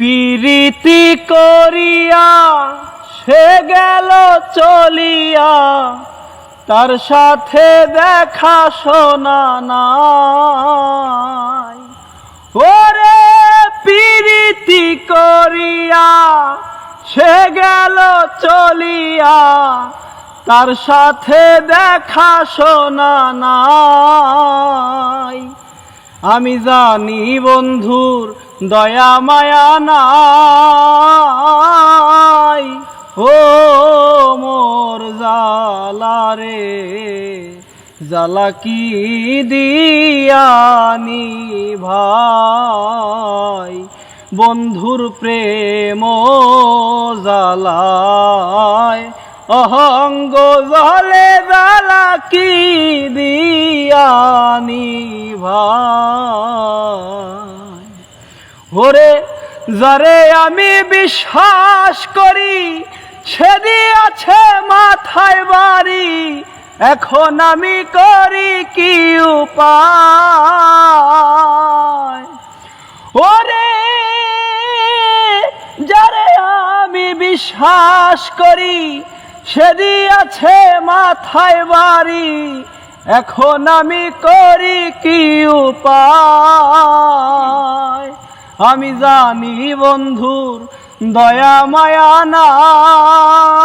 পিরিতি করিয়া সে গেল চলিয়া, তার সাথে দেখা শোনা নাই। ওরে পিরিতি করিয়া সে গেল চলিয়া, তার সাথে দেখা শোনা নাই। আমি জানি বন্ধুর দয়া মায়া নাই। ও মোর জালা রে জালা কি দিয়ানি ভাই? বন্ধুর প্রেম জালায় অহঙ্গ জলে জালা কি দিয়ানি ভাই? ওরে, যারে আমি বিশ্বাস করি, সেদি আছে মাথায় বাড়ি, এখন আমি করি কি উপায়? ওরে, যারে আমি বিশ্বাস করি, সেদি আছে মাথায় বাড়ি, এখন আমি করি কি উপায়? আমি জানি বন্ধুর দয়া মায়া নাই।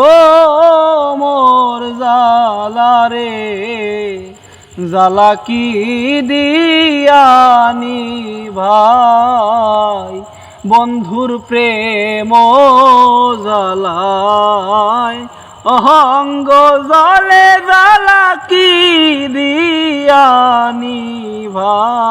ও মোর জালা রে জালা কি দিয়ানি ভাই বন্ধুর প্রেম জালায় অহঙ্গ জলে জালা কি দিয়ানি ভাই